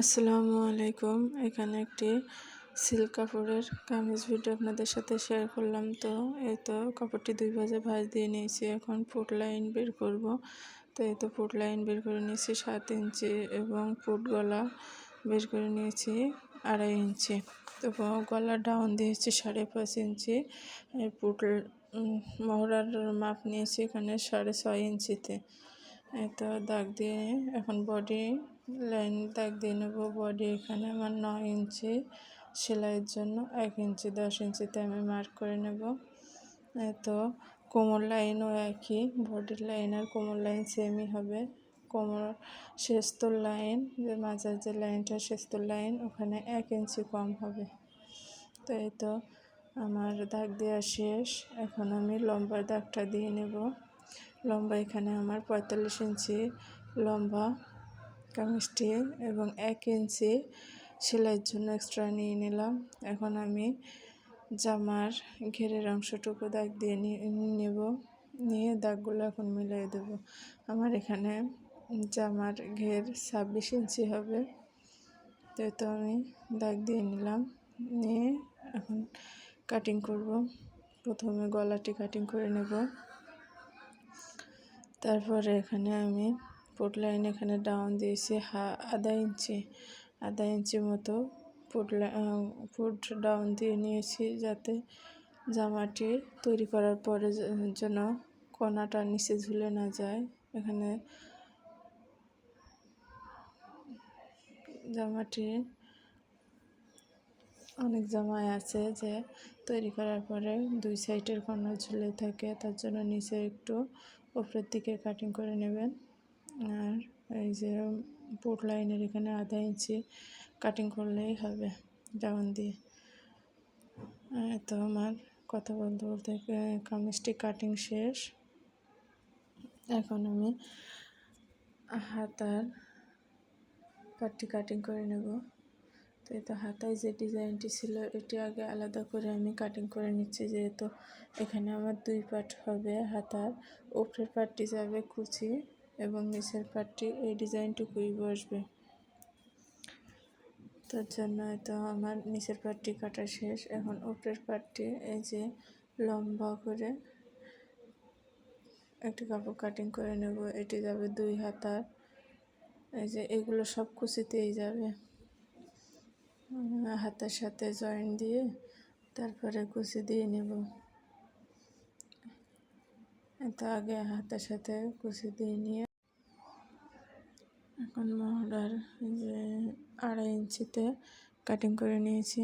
আসসালামু আলাইকুম। এখানে একটি সিল্ক কাপড়ের কামিজ ভিডিও আপনাদের সাথে শেয়ার করলাম। তো এই তো কাপড়টি দুই ভাজে ভাজ দিয়ে নিয়েছি। এখন ফুট লাইন বের করব। তো এই তো ফুট লাইন বের করে নিয়েছি সাত ইঞ্চি এবং ফুট গলা বের করে নিয়েছি আড়াই ইঞ্চি। তো গলা ডাউন দিয়েছি সাড়ে পাঁচ ইঞ্চি। ফুট মহড়ার মাপ নিয়েছি এখানে সাড়ে ছয় ইঞ্চিতে। তো দাগ দিয়ে এখন বডি লাইন দাগ দিয়ে নেব বডি এখানে আমার নয় ইঞ্চি, সেলাইয়ের জন্য এক ইঞ্চি, দশ ইঞ্চিতে আমি মার্ক করে নেব। তো কোমর লাইনও একই, বডির লাইন আর কোমর লাইন সেমই হবে। কোমর শেস্তর লাইন, যে মাঝের যে লাইনটা শেস্তর লাইন, ওখানে এক ইঞ্চি কম হবে। তো এই তো আমার দাগ দেওয়া শেষ। এখন আমি লম্বার দাগটা দিয়ে নেব। লম্বা এখানে আমার পঁয়তাল্লিশ ইঞ্চি, লম্বা কামিজটি এবং এক ইঞ্চি সেলাইয়ের জন্য এক্সট্রা নিয়ে নিলাম। এখন আমি জামার ঘেরের অংশটুকু দাগ দিয়ে নেব। নিয়ে দাগগুলো এখন মিলিয়ে দেব। আমার এখানে জামার ঘের ছাব্বিশ ইঞ্চি হবে। তো আমি দাগ দিয়ে নিলাম। নিয়ে এখন কাটিং করব। প্রথমে গলাটি কাটিং করে নেব। তারপরে এখানে আমি ফুট লাইন এখানে ডাউন দিয়েছি হা, আধা ইঞ্চি আধা ইঞ্চি মতো ফুট ফুট ডাউন দিয়ে নিয়েছি যাতে জামাটি তৈরি করার পরে যেন কণাটা নিচে ঝুলে না যায়। এখানে জামাটি অনেক জামাই আছে যে তৈরি করার পরে দুই সাইডের কণা ঝুলে থাকে, তার জন্য নিচে একটু উপরের দিকে কাটিং করে নেবেন। আর এই যে পোট লাইনের এখানে আধা ইঞ্চি কাটিং করলেই হবে, ডাউন দিয়ে। তো আমার কথা বলতে বলতে কামিজটি কাটিং শেষ। এখন আমি হাতার পাটটি কাটিং করে নেব। তো এই তো হাতায় যে ডিজাইনটি ছিল, এটি আগে আলাদা করে আমি কাটিং করে নিচ্ছি, যেহেতু এখানে আমার দুই পার্ট হবে, হাতার উপরের পার্টটি যাবে কুচি এবং নিচের পাটটি এই ডিজাইনটুকুই বসবে। তার জন্য তো আমার নিচের পাটটি কাটা শেষ। এখন উপরের পার্টটি এই যে লম্বা করে একটি কাপড় কাটিং করে নেব। এটি যাবে দুই হাতার এই যে এগুলো সব কুচিতেই যাবে। হাতের সাথে জয়েন দিয়ে তারপরে কুচি দিয়ে নেব। তো আগে হাতের সাথে কুচি দিয়ে নিয়ে এখন মহড়ার যে আড়াই ইঞ্চিতে কাটিং করে নিয়েছি।